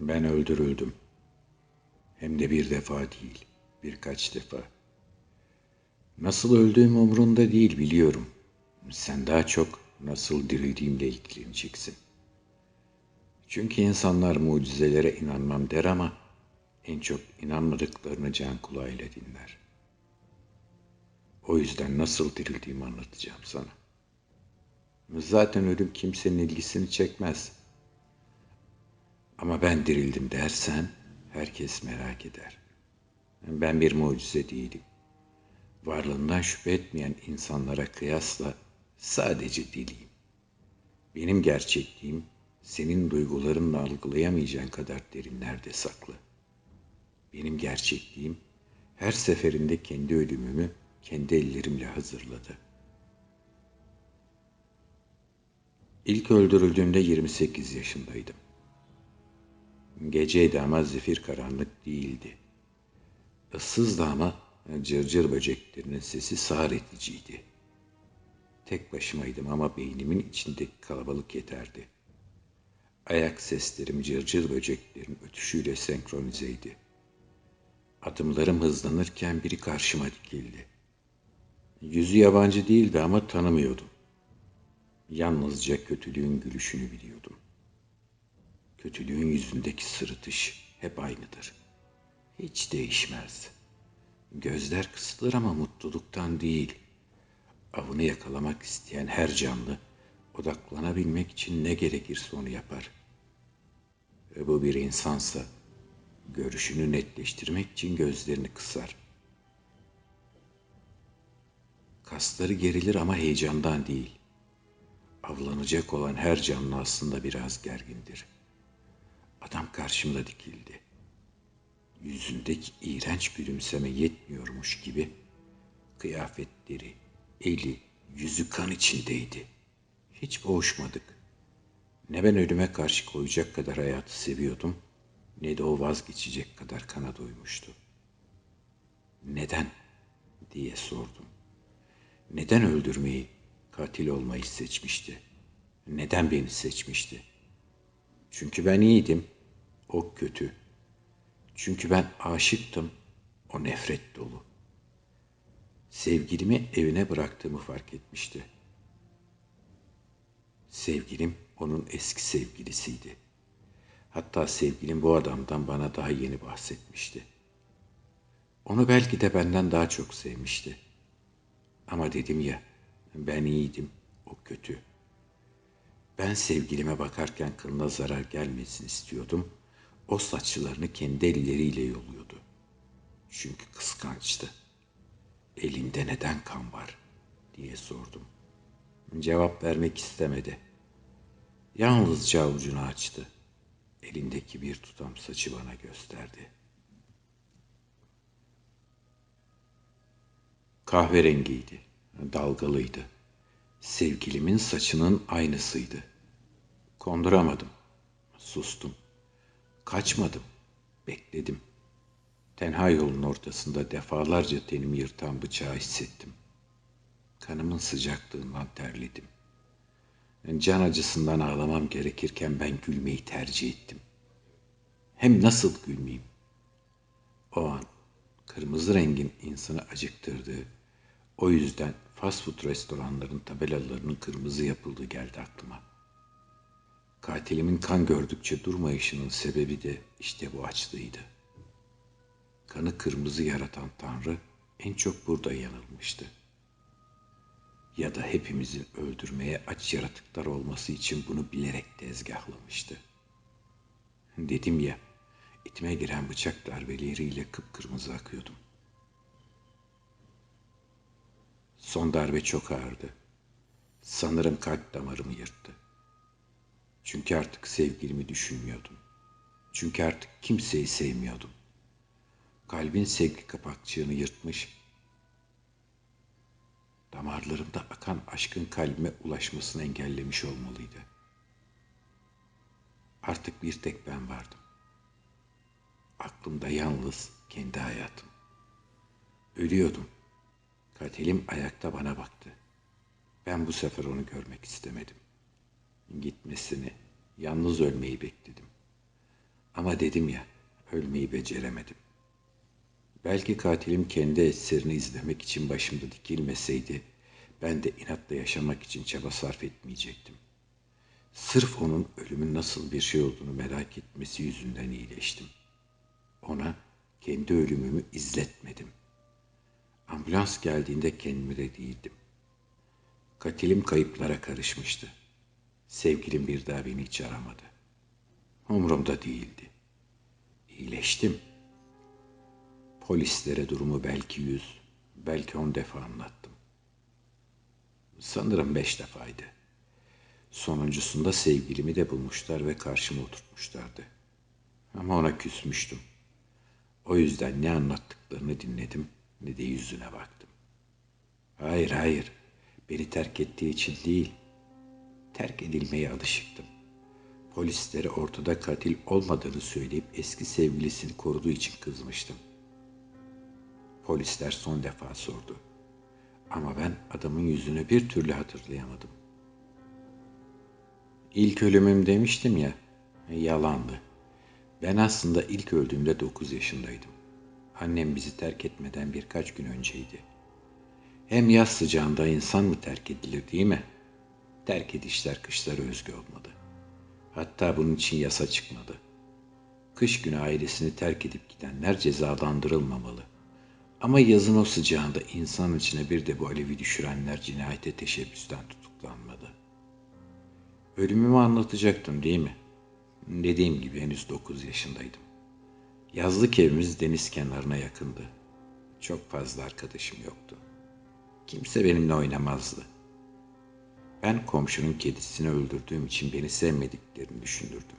Ben öldürüldüm. Hem de bir defa değil, birkaç defa. Nasıl öldüğüm umrunda değil biliyorum. Sen daha çok nasıl dirildiğimle ilgileneceksin. Çünkü insanlar mucizelere inanmam der ama en çok inanmadıklarını can kulağıyla dinler. O yüzden nasıl dirildiğimi anlatacağım sana. Zaten ölüm kimsenin ilgisini çekmez. Ama ben dirildim dersen herkes merak eder. Ben bir mucize değilim. Varlığından şüphe etmeyen insanlara kıyasla sadece diliyim. Benim gerçekliğim senin duygularınla algılayamayacağın kadar derinlerde saklı. Benim gerçekliğim her seferinde kendi ölümümü kendi ellerimle hazırladı. İlk öldürüldüğümde 28 yaşındaydım. Geceydi ama zifir karanlık değildi. Issızdı ama cırcır böceklerinin sesi sağır ediciydi. Tek başımaydım ama beynimin içindeki kalabalık yeterdi. Ayak seslerim cırcır böceklerin ötüşüyle senkronizeydi. Adımlarım hızlanırken biri karşıma dikildi. Yüzü yabancı değildi ama tanımıyordum. Yalnızca kötülüğün gülüşünü biliyordum. Kötülüğün yüzündeki sırıtış hep aynıdır. Hiç değişmez. Gözler kısılır ama mutluluktan değil. Avını yakalamak isteyen her canlı odaklanabilmek için ne gerekirse onu yapar. Ve bu bir insansa görüşünü netleştirmek için gözlerini kısar. Kasları gerilir ama heyecandan değil. Avlanacak olan her canlı aslında biraz gergindir. Adam karşımda dikildi. Yüzündeki iğrenç gülümseme yetmiyormuş gibi kıyafetleri, eli, yüzü kan içindeydi. Hiç boğuşmadık. Ne ben ölüme karşı koyacak kadar hayatı seviyordum, ne de o vazgeçecek kadar kana doymuştu. Neden? diye sordum. Neden öldürmeyi, katil olmayı seçmişti? Neden beni seçmişti? Çünkü ben iyiydim, o kötü. Çünkü ben aşıktım, o nefret dolu. Sevgilimi evine bıraktığımı fark etmişti. Sevgilim onun eski sevgilisiydi. Hatta sevgilim bu adamdan bana daha yeni bahsetmişti. Onu belki de benden daha çok sevmişti. Ama dedim ya, ben iyiydim, o kötü. Ben sevgilime bakarken kılına zarar gelmesin istiyordum. O saçlarını kendi elleriyle yoluyordu. Çünkü kıskançtı. Elinde neden kan var diye sordum. Cevap vermek istemedi. Yalnızca avucunu açtı. Elindeki bir tutam saçı bana gösterdi. Kahverengiydi, dalgalıydı. Sevgilimin saçının aynısıydı. Konduramadım. Sustum. Kaçmadım. Bekledim. Tenha yolun ortasında defalarca tenimi yırtan bıçağı hissettim. Kanımın sıcaklığından terledim. Can acısından ağlamam gerekirken ben gülmeyi tercih ettim. Hem nasıl gülmeyeyim? O an kırmızı rengin insanı acıktırdığı, o yüzden fast food restoranların tabelalarının kırmızı yapıldığı geldi aklıma. Katilimin kan gördükçe durmayışının sebebi de işte bu açlığıydı. Kanı kırmızı yaratan Tanrı en çok burada yanılmıştı. Ya da hepimizin öldürmeye aç yaratıklar olması için bunu bilerek tezgahlamıştı. Dedim ya, itime giren bıçak darbeleriyle kıpkırmızı akıyordum. Son darbe çok ağırdı. Sanırım kalp damarımı yırttı. Çünkü artık sevgilimi düşünmüyordum. Çünkü artık kimseyi sevmiyordum. Kalbin sevgi kapakçığını yırtmış, damarlarımda akan aşkın kalbime ulaşmasını engellemiş olmalıydı. Artık bir tek ben vardım. Aklımda yalnız kendi hayatım. Ölüyordum. Katilim ayakta bana baktı. Ben bu sefer onu görmek istemedim. Gitmesini, yalnız ölmeyi bekledim. Ama dedim ya, ölmeyi beceremedim. Belki katilim kendi eserini izlemek için başımda dikilmeseydi, ben de inatla yaşamak için çaba sarf etmeyecektim. Sırf onun ölümün nasıl bir şey olduğunu merak etmesi yüzünden iyileştim. Ona kendi ölümümü izletmedim. Ambulans geldiğinde kendimde değildim. Katilim kayıplara karışmıştı. Sevgilim bir daha beni hiç aramadı. Umurumda değildi. İyileştim. Polislere durumu belki yüz, belki on defa anlattım. Sanırım beş defaydı. Sonuncusunda sevgilimi de bulmuşlar ve karşıma oturtmuşlardı. Ama ona küsmüştüm. O yüzden ne anlattıklarını dinledim ne de yüzüne baktım. Hayır hayır, beni terk ettiği için değil, terk edilmeye alışıktım. Polislere ortada katil olmadığını söyleyip eski sevgilisini koruduğu için kızmıştım. Polisler son defa sordu. Ama ben adamın yüzünü bir türlü hatırlayamadım. İlk ölümüm demiştim ya, yalandı. Ben aslında ilk öldüğümde 9 yaşındaydım. Annem bizi terk etmeden birkaç gün önceydi. Hem yaz sıcağında insan mı terk edilir değil mi? Terk edişler kışlara özgü olmadı. Hatta bunun için yasa çıkmadı. Kış günü ailesini terk edip gidenler cezalandırılmamalı. Ama yazın o sıcağında insan içine bir de bu alevi düşürenler cinayete teşebbüsten tutuklanmadı. Ölümümü anlatacaktım değil mi? Dediğim gibi henüz 9 yaşındaydım. Yazlık evimiz deniz kenarına yakındı. Çok fazla arkadaşım yoktu. Kimse benimle oynamazdı. Ben komşunun kedisini öldürdüğüm için beni sevmediklerini düşünürdüm.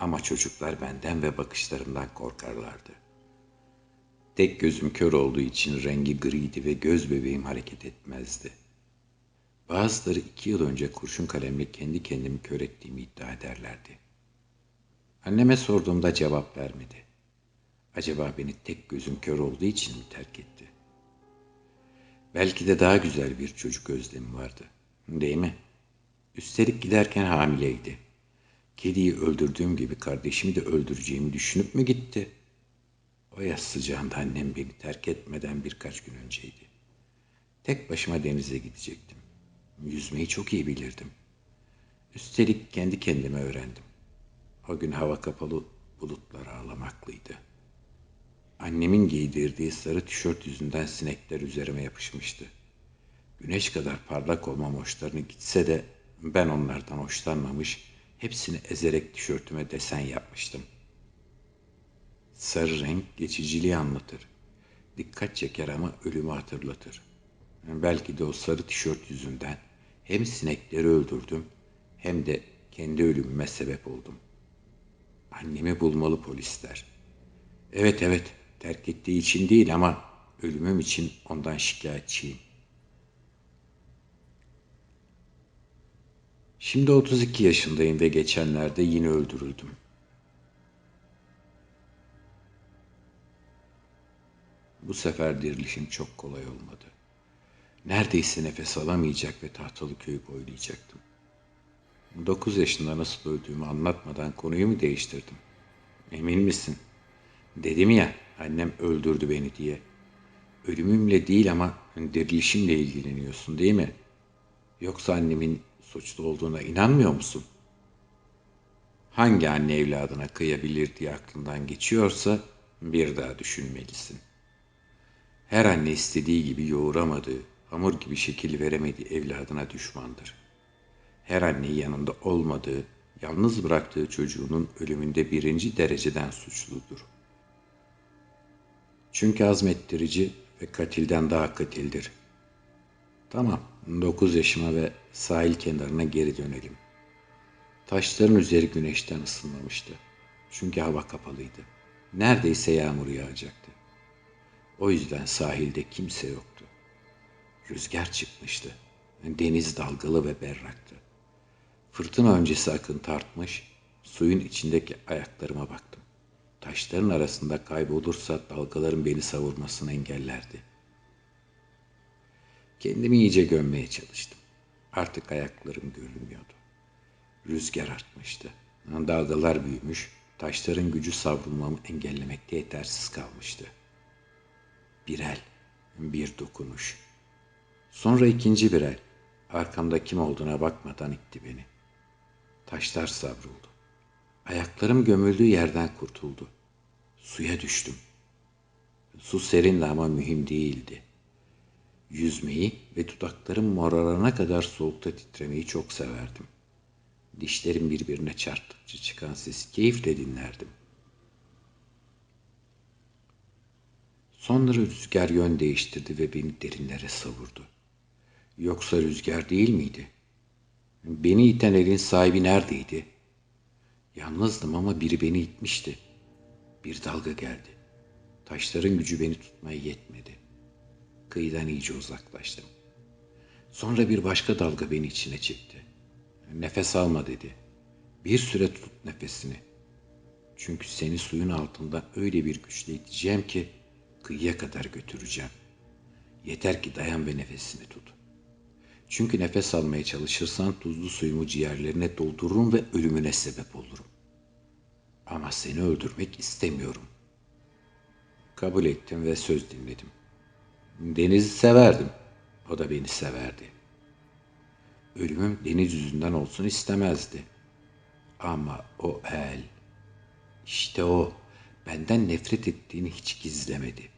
Ama çocuklar benden ve bakışlarımdan korkarlardı. Tek gözüm kör olduğu için rengi griydi ve göz bebeğim hareket etmezdi. Bazıları iki yıl önce kurşun kalemle kendi kendimi kör ettiğimi iddia ederlerdi. Anneme sorduğumda cevap vermedi. Acaba beni tek gözüm kör olduğu için mi terk etti? Belki de daha güzel bir çocuk özlemi vardı. Değil mi? Üstelik giderken hamileydi. Kediyi öldürdüğüm gibi kardeşimi de öldüreceğimi düşünüp mü gitti? O yaz sıcağında annem beni terk etmeden birkaç gün önceydi. Tek başıma denize gidecektim. Yüzmeyi çok iyi bilirdim. Üstelik kendi kendime öğrendim. O gün hava kapalı bulutlar ağlamaklıydı. Annemin giydirdiği sarı tişört yüzünden sinekler üzerime yapışmıştı. Güneş kadar parlak olmam hoşlarını gitse de ben onlardan hoşlanmamış, hepsini ezerek tişörtüme desen yapmıştım. Sarı renk geçiciliği anlatır. Dikkat çeker ama ölümü hatırlatır. Belki de o sarı tişört yüzünden hem sinekleri öldürdüm hem de kendi ölümüme sebep oldum. Annemi bulmalı polisler. Evet evet terk ettiği için değil ama ölümüm için ondan şikayetçiyim. Şimdi 32 yaşındayım ve geçenlerde yine öldürüldüm. Bu sefer dirilişim çok kolay olmadı. Neredeyse nefes alamayacak ve tahtalı köyü boylayacaktım. Dokuz yaşında nasıl öldüğümü anlatmadan konuyu mu değiştirdim? Emin misin? Dedim ya annem öldürdü beni diye. Ölümümle değil ama dirilişimle ilgileniyorsun değil mi? Yoksa annemin suçlu olduğuna inanmıyor musun? Hangi anne evladına kıyabilir diye aklından geçiyorsa bir daha düşünmelisin. Her anne istediği gibi yoğuramadığı, hamur gibi şekil veremediği evladına düşmandır. Her anne yanında olmadığı, yalnız bıraktığı çocuğunun ölümünde birinci dereceden suçludur. Çünkü azmettirici ve katilden daha katildir. Tamam, dokuz yaşıma ve sahil kenarına geri dönelim. Taşların üzeri güneşten ısınmamıştı. Çünkü hava kapalıydı. Neredeyse yağmur yağacaktı. O yüzden sahilde kimse yoktu. Rüzgar çıkmıştı. Deniz dalgalı ve berraktı. Fırtına öncesi akıntı artmış, suyun içindeki ayaklarıma baktım. Taşların arasında kaybolursa dalgaların beni savurmasını engellerdi. Kendimi iyice gömmeye çalıştım. Artık ayaklarım görünmüyordu. Rüzgar artmıştı. Dalgalar büyümüş, Taşların gücü savrulmamı engellemekte yetersiz kalmıştı. Bir el, bir dokunuş. Sonra ikinci bir el, arkamda kim olduğuna bakmadan itti beni. Taşlar savruldu. Ayaklarım gömüldüğü yerden kurtuldu. Suya düştüm. Su serindi ama mühim değildi. Yüzmeyi ve dudaklarım morarana kadar soğukta titremeyi çok severdim. Dişlerim birbirine çarptıkça çıkan sesi keyifle dinlerdim. Sonra rüzgar yön değiştirdi ve beni derinlere savurdu. Yoksa rüzgar değil miydi? Beni iten elin sahibi neredeydi? Yalnızdım ama biri beni itmişti. Bir dalga geldi. Taşların gücü beni tutmaya yetmedi. Kıyıdan iyice uzaklaştım. Sonra bir başka dalga beni içine çekti. Nefes alma dedi. Bir süre tut nefesini. Çünkü seni suyun altında öyle bir güçle iteceğim ki kıyıya kadar götüreceğim. Yeter ki dayan ve nefesini tut. Çünkü nefes almaya çalışırsan tuzlu suyumu ciğerlerine doldururum ve ölümüne sebep olurum. Ama seni öldürmek istemiyorum. Kabul ettim ve söz dinledim. Deniz'i severdim. O da beni severdi. Ölümüm deniz yüzünden olsun istemezdi. Ama o el, işte o benden nefret ettiğini hiç gizlemedi.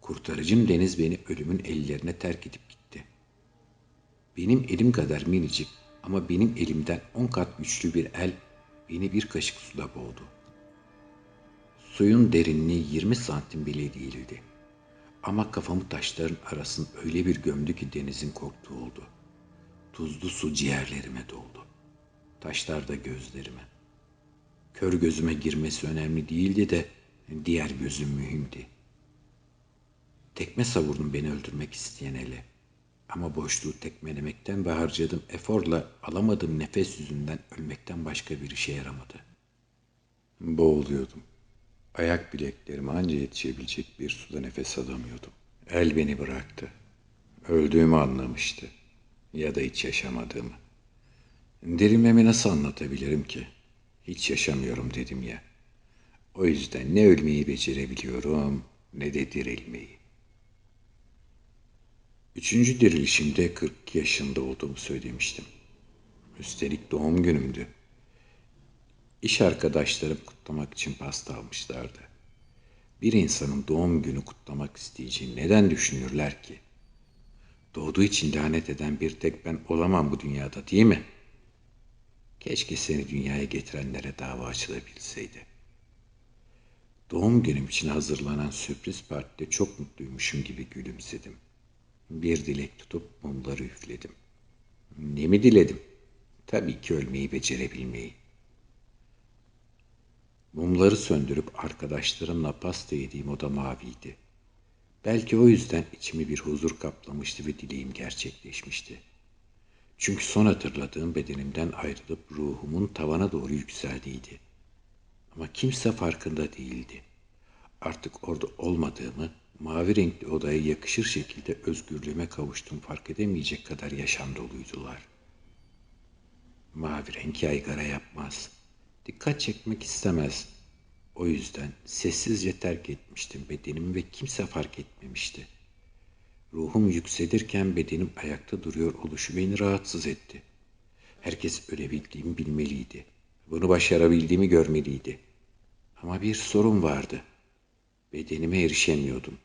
Kurtarıcım deniz beni ölümün ellerine terk edip gitti. Benim elim kadar minicik ama benim elimden on kat güçlü bir el beni bir kaşık suda boğdu. Suyun derinliği 20 santim bile değildi. Ama kafamı taşların arasında öyle bir gömdü ki denizin korktuğu oldu. Tuzlu su ciğerlerime doldu. Taşlar da gözlerime. Kör gözüme girmesi önemli değildi de diğer gözüm mühimdi. Tekme savurdum beni öldürmek isteyen ele. Ama boşluğu tekmelemekten ve harcadığım eforla alamadığım nefes yüzünden ölmekten başka bir işe yaramadı. Boğuluyordum. Ayak bileklerime anca yetişebilecek bir suda nefes alamıyordum. El beni bıraktı. Öldüğümü anlamıştı. Ya da hiç yaşamadığımı. Dirilmemi nasıl anlatabilirim ki? Hiç yaşamıyorum dedim ya. O yüzden ne ölmeyi becerebiliyorum ne de dirilmeyi. Üçüncü dirilişimde 40 yaşında olduğumu söylemiştim. Üstelik doğum günümdü. İş arkadaşlarım kutlamak için pasta almışlardı. Bir insanın doğum günü kutlamak isteyeceğini neden düşünürler ki? Doğduğu için lanet eden bir tek ben olamam bu dünyada değil mi? Keşke seni dünyaya getirenlere dava açılabilseydi. Doğum günüm için hazırlanan sürpriz partide çok mutluymuşum gibi gülümsedim. Bir dilek tutup mumları üfledim. Ne mi diledim? Tabii ki ölmeyi becerebilmeyi. Mumları söndürüp arkadaşlarımla pasta yediğim oda maviydi. Belki o yüzden içimi bir huzur kaplamıştı ve dileğim gerçekleşmişti. Çünkü son hatırladığım bedenimden ayrılıp ruhumun tavana doğru yükseldiğiydi. Ama kimse farkında değildi. Artık orada olmadığımı, mavi renkli odaya yakışır şekilde özgürlüğüme kavuştum fark edemeyecek kadar yaşam doluydular. Mavi renk yaygara yapmaz.'' Dikkat çekmek istemez. O yüzden sessizce terk etmiştim bedenimi ve kimse fark etmemişti. Ruhum yükselirken bedenim ayakta duruyor oluşu beni rahatsız etti. Herkes ölebildiğimi bilmeliydi. Bunu başarabildiğimi görmeliydi. Ama bir sorun vardı. Bedenime erişemiyordum.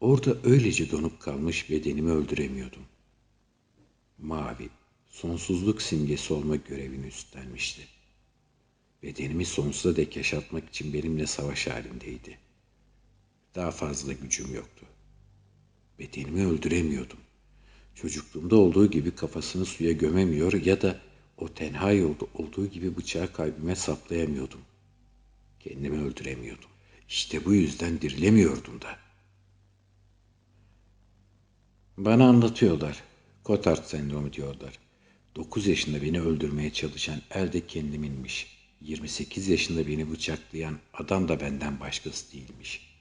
Orada öylece donup kalmış bedenimi öldüremiyordum. Mavi, sonsuzluk simgesi olma görevini üstlenmişti. Bedenimi sonsuza dek yaşatmak için benimle savaş halindeydi. Daha fazla gücüm yoktu. Bedenimi öldüremiyordum. Çocukluğumda olduğu gibi kafasını suya gömemiyor ya da o tenha yolda olduğu gibi bıçağı kalbime saplayamıyordum. Kendimi öldüremiyordum. İşte bu yüzden dirilemiyordum da. Bana anlatıyorlar. Cotard sendromu diyorlar. Dokuz yaşında beni öldürmeye çalışan elde kendiminmiş. 28 yaşında beni bıçaklayan adam da benden başkası değilmiş.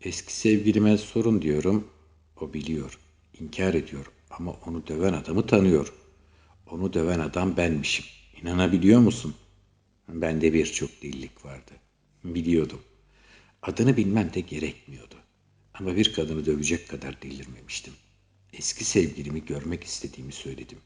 Eski sevgilime sorun diyorum. O biliyor, inkar ediyor ama onu döven adamı tanıyor. Onu döven adam benmişim. İnanabiliyor musun? Bende birçok dillik vardı. Biliyordum. Adını bilmem de gerekmiyordu. Ama bir kadını dövecek kadar delirmemiştim. Eski sevgilimi görmek istediğimi söyledim.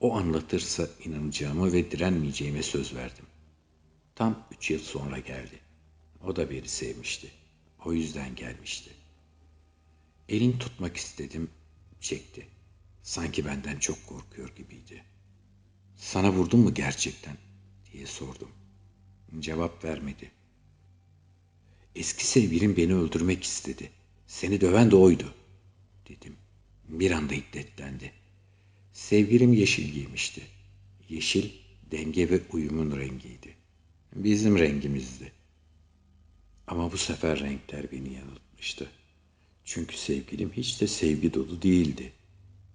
O anlatırsa inanacağımı ve direnmeyeceğime söz verdim. Tam üç yıl sonra geldi. O da beni sevmişti. O yüzden gelmişti. Elini tutmak istedim, çekti. Sanki benden çok korkuyor gibiydi. Sana vurdum mu gerçekten diye sordum. Cevap vermedi. Eski sevgilim beni öldürmek istedi. Seni döven de oydu dedim. Bir anda hiddetlendi. Sevgilim yeşil giymişti. Yeşil denge ve uyumun rengiydi. Bizim rengimizdi. Ama bu sefer renkler beni yanıltmıştı. Çünkü sevgilim hiç de sevgi dolu değildi.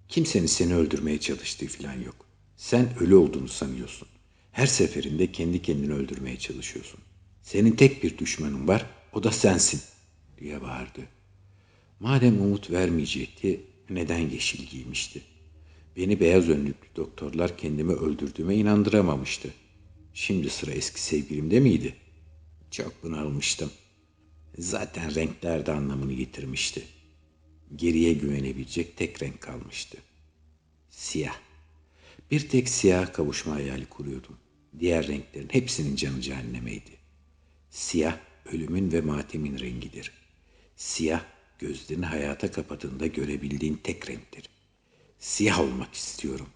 Kimsenin seni öldürmeye çalıştığı falan yok. Sen ölü olduğunu sanıyorsun. Her seferinde kendi kendini öldürmeye çalışıyorsun. Senin tek bir düşmanın var, o da sensin, diye bağırdı. Madem umut vermeyecekti, neden yeşil giymişti? Beni beyaz önlüklü doktorlar kendimi öldürdüğüme inandıramamıştı. Şimdi sıra eski sevgilimde miydi? Çok bunalmıştım. Zaten renkler de anlamını yitirmişti. Geriye güvenebilecek tek renk kalmıştı. Siyah. Bir tek siyah kavuşma hayali kuruyordum. Diğer renklerin hepsinin canı cehennemeydi. Siyah ölümün ve matemin rengidir. Siyah gözlerini hayata kapadığında görebildiğin tek renktir. Siyah olmak istiyorum.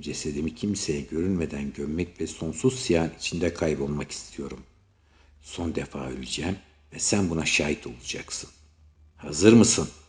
Cesedimi kimseye görünmeden gömmek ve sonsuz siyahın içinde kaybolmak istiyorum. Son defa öleceğim ve sen buna şahit olacaksın. Hazır mısın?''